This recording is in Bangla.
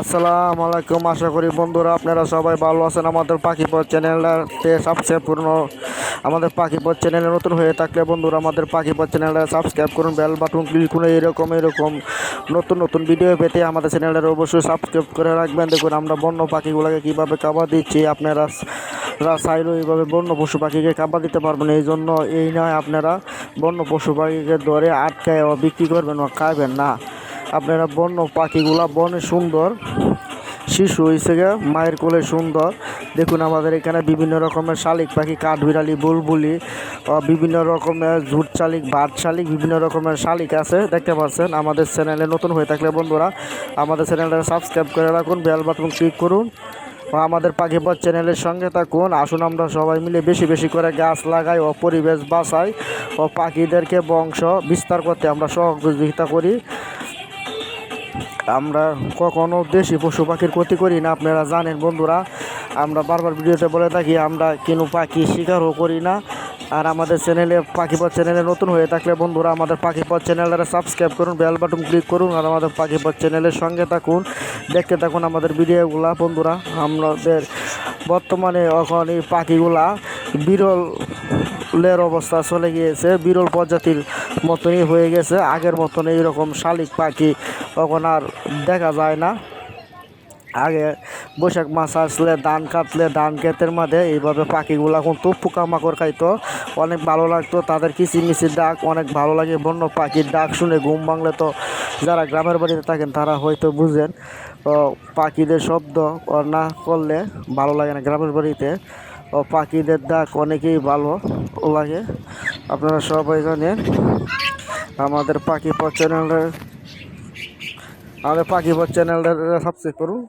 আসসালামু আলাইকুম। আশা করি বন্ধুরা আপনারা সবাই ভালো আছেন। আমাদের পাখিপথ চ্যানেলটাতে সাবস্ক্রাইব করুন। আমাদের পাখিপথ চ্যানেলে নতুন হয়ে থাকলে বন্ধুরা আমাদের পাখিপথ চ্যানেলটা সাবস্ক্রাইব করুন। বেল বাটন ক্লিক করে এরকম এরকম নতুন নতুন ভিডিও পেতে আমাদের চ্যানেলটা অবশ্যই সাবস্ক্রাইব করে রাখবেন। দেখুন আমরা বন্য পাখিগুলোকে কীভাবে খাবার দিচ্ছি। আপনারা চাইলেও এইভাবে বন্য পশু পাখিকে খাবার দিতে পারবেন। এই জন্য এই নয়, আপনারা বন্য পশু পাখিকে ধরে আটকায় বিক্রি করবেন বা খাবেন না। আপনারা বন্য পাখিগুলা, বনে সুন্দর, শিশু হয়েছে মায়ের কোলে সুন্দর। দেখুন আমাদের এখানে বিভিন্ন রকমের শালিক পাখি, কাঠবিড়ালি, বুলবুলি বিভিন্ন রকমের ঝুট শালিক বাট শালিক, বিভিন্ন রকমের শালিক আছে, দেখতে পাচ্ছেন। আমাদের চ্যানেলে নতুন হয়ে থাকলে বন্ধুরা, আমাদের চ্যানেলটা সাবস্ক্রাইব করে রাখুন, বেল বাটন ক্লিক করুন। আমাদের পাখিপথ চ্যানেলের সঙ্গে থাকুন। আসুন আমরা সবাই মিলে বেশি বেশি করে গাছ লাগাই ও পরিবেশ বাঁচাই ও পাখিদেরকে বংশ বিস্তার করতে আমরা সহযোগিতা করি। আমরা কখনো দেশি পশু পাখির ক্ষতি করি না, আপনারা জানেন বন্ধুরা। আমরা বারবার ভিডিওতে বলে থাকি, আমরা কোনো পাখি শিকারও করি না। আর আমাদের চ্যানেলে পাখিপথ চ্যানেলে নতুন হয়ে থাকলে বন্ধুরা, আমাদের পাখিপথ চ্যানেলটা সাবস্ক্রাইব করুন, বেল বাটন ক্লিক করুন, আর আমাদের পাখিপথ চ্যানেলের সঙ্গে থাকুন। দেখতে থাকুন আমাদের ভিডিওগুলা, বন্ধুরা। আমাদের বর্তমানে এখন এই পাখিগুলা বিরল লের অবস্থা চলে গিয়েছে। বিরল প্রজাতির মতনই হয়ে গেছে। আগের মতন এইরকম শালিক পাখি এখন আর দেখা যায় না। আগে বৈশাখ মাস আসলে ধান কাটলে ধান ক্ষেতের মধ্যে এইভাবে পাখিগুলা কিন্তু পোকামাকড় খাইতো। অনেক ভালো লাগতো। তাদের কিচিমিচির ডাক অনেক ভালো লাগে। বন্য পাখির ডাক শুনে ঘুম ভাঙলে তো যারা গ্রামের বাড়িতে থাকেন তারা হয়তো বুঝেন। ও পাখিদের শব্দ না করলে ভালো লাগে না গ্রামের বাড়িতে। ও পাখিদের ডাক অনেকেই ভালো। লাগে। আপনারা সবাই জানেন আমাদের পাখি পথ চ্যানেলের আমাদের পাখি পথ চ্যানেলটা সাবস্ক্রাইব করুন।